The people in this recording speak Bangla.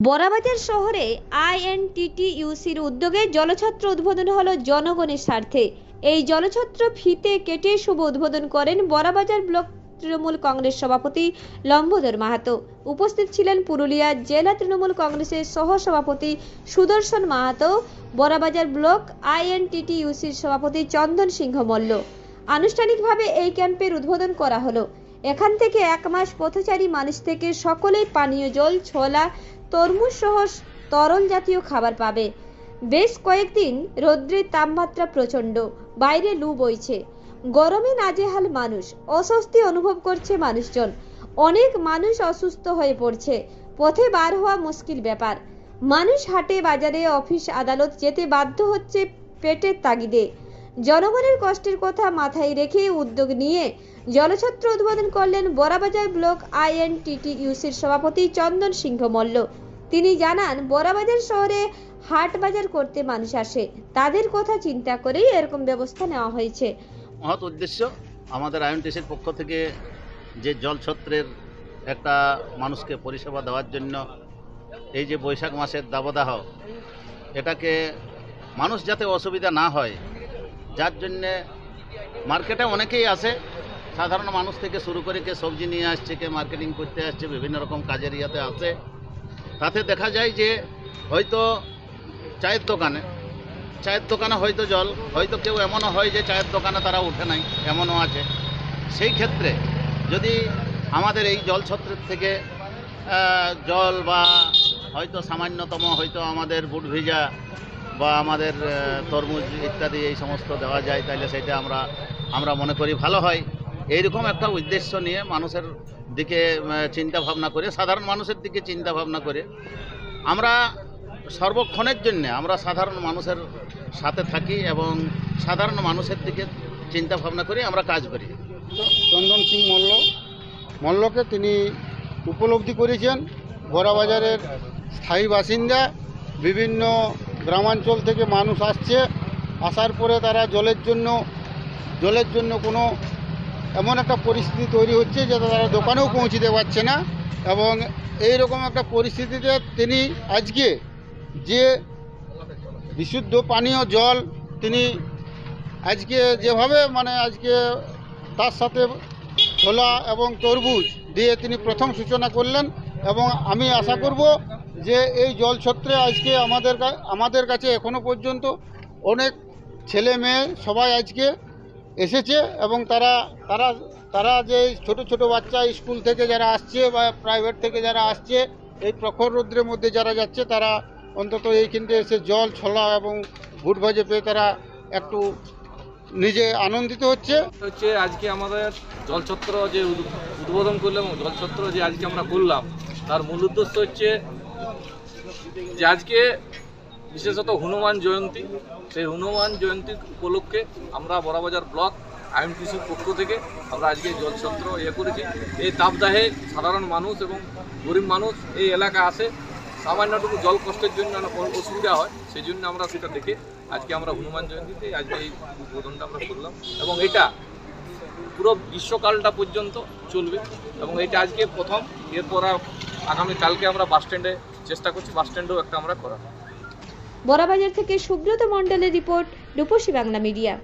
বড়াবাজার শহরে আইএনটিটিইউসির উদ্যোগে জলছত্র উদ্বোধন হলো জনগণের স্বার্থে। এই জলছত্র ফিতে কেটে শুভ উদ্বোধন করেন বড়াবাজার ব্লক তৃণমূল কংগ্রেস সভাপতি লম্বোদর মাহাতো। উপস্থিত ছিলেন পুরুলিয়া জেলা তৃণমূল কংগ্রেসের সহ সভাপতি সুদর্শন মাহাতো, বড়াবাজার ব্লক আইএনটিটিইউসির সভাপতি চন্দন সিংহ মল্ল। আনুষ্ঠানিকভাবে এই ক্যাম্পের উদ্বোধন করা হলো। এখান থেকে এক মাস পথচারী মানুষ থেকে সকলেই পানীয় জল, ছোলা তরমুজ সহ তরল জাতীয় খাবার পাবে। বেশ কয়েকদিন রৌদ্রের তাপমাত্রা প্রচণ্ড, বাইরে লু বইছে। গরমে নাজেহাল মানুষ, অস্বস্তি অনুভব করছে মানুষজন। অনেক মানুষ অসুস্থ হয়ে পড়ছে, পথে বার হওয়া মুশকিল ব্যাপার। মানুষ হাটে, বাজারে, অফিস, আদালত যেতে বাধ্য হচ্ছে পেটের তাগিদে। জনগণের কষ্টের কথা মাথায় রেখে উদ্যোগ নিয়ে জলছত্র উদ্বোধন করলেন বড়াবাজার ব্লক আইএনটিটিইউসির সভাপতি চন্দন সিংহ মল্ল। তিনি জানান, বড়াবাজার শহরে হাট বাজার করতে মানুষ আসে। তাদের কথা চিন্তা করেই এরকম ব্যবস্থা নেওয়া হয়েছে। মহৎ উদ্দেশ্য আমাদের আইএনটিসির পক্ষ থেকে যে জলছত্রের একটা মানুষকে পরিষেবা দেওয়ার জন্য এই যে বৈশাখ মাসের দাবদাহ, এটাকে মানুষ যাতে অসুবিধা না হয়, যার জন্যে মার্কেটে অনেকেই আসে সাধারণ মানুষ থেকে শুরু করে কে সবজি নিয়ে আসছে, কে মার্কেটিং করতে আসছে, বিভিন্ন রকম কাজের ইয়াতে আসে তাতে দেখা যায় যে হয়তো চায়ের দোকানে চায়ের দোকানে হয়তো জল, হয়তো কেউ এমনও হয় যে চায়ের দোকানে তারা উঠে নাই, এমনও আছে। সেই ক্ষেত্রে যদি আমাদের এই জল ছত্রের থেকে জল বা হয়তো সামান্যতম হয়তো আমাদের বুট ভিজা বা আমাদের তরমুজ ইত্যাদি এই সমস্ত দেওয়া যায়, তাহলে সেটা আমরা আমরা মনে করি ভালো হয়। এইরকম একটা উদ্দেশ্য নিয়ে মানুষের দিকে চিন্তা ভাবনা করে, সাধারণ মানুষের দিকে চিন্তা ভাবনা করে, আমরা সর্বক্ষণের জন্য আমরা সাধারণ মানুষের সাথে থাকি এবং সাধারণ মানুষের দিকে চিন্তা ভাবনা করে আমরা কাজ করি। চন্দন সিং মল্ল। মল্লকে তিনি উপলব্ধি করেছেন। বড়াবাজারের স্থায়ী বাসিন্দা, বিভিন্ন গ্রামাঞ্চল থেকে মানুষ আসছে। আসার পরে তারা জলের জন্য জলের জন্য কোনো এমন একটা পরিস্থিতি তৈরি হচ্ছে যে তারা দোকানেও পৌঁছিতে পারছে না এবং এই রকম একটা পরিস্থিতিতে তিনি আজকে যে বিশুদ্ধ পানীয় জল তিনি আজকে যেভাবে মানে আজকে তার সাথে ছোলা এবং তরমুজ দিয়ে তিনি প্রথম সূচনা করলেন এবং আমি আশা করব যে এই জলছত্রে আজকে আমাদের আমাদের কাছে এখনও পর্যন্ত অনেক ছেলে মেয়ে সবাই আজকে এসেছে এবং তারা তারা তারা যে ছোট ছোট বাচ্চা স্কুল থেকে যারা আসছে বা প্রাইভেট থেকে যারা আসছে, এই প্রখর রৌদ্রের মধ্যে যারা যাচ্ছে, তারা অন্তত এইখানতে এসে জল, ছোলা এবং ভুট ভাজে পেয়ে তারা একটু নিজে আনন্দিত হচ্ছে। হচ্ছে আজকে আমাদের জলছত্র যে উদ্বোধন করলাম জলছত্র যে আজকে আমরা করলাম, তার মূল উদ্দেশ্য হচ্ছে যে আজকে বিশেষত হনুমান জয়ন্তী। সেই হনুমান জয়ন্তী উপলক্ষে আমরা বড়াবাজার ব্লক আইএমটিসির পক্ষ থেকে আমরা আজকে জলছত্র ইয়ে করেছি। এই তাপদাহে সাধারণ মানুষ এবং গরিব মানুষ এই এলাকা আসে। সামান্যটুকু জল কষ্টের জন্য অসুবিধা হয়, সেই জন্য আমরা সেটা দেখে আজকে আমরা হনুমান জয়ন্তীতে আজকে এই উদ্বোধনটা আমরা করলাম। এবং এটা পুরো গ্রীষ্মকালটা পর্যন্ত চলবে। এবং এটা আজকে প্রথম, এরপর আর আগামী কালকে আমরা বাস স্ট্যান্ডে চেষ্টা করছি, বাস স্ট্যান্ডেও একটা আমরা করা বড়াবাজার থেকে সুব্রত মণ্ডলের রিপোর্ট রূপসী বাংলা মিডিয়া।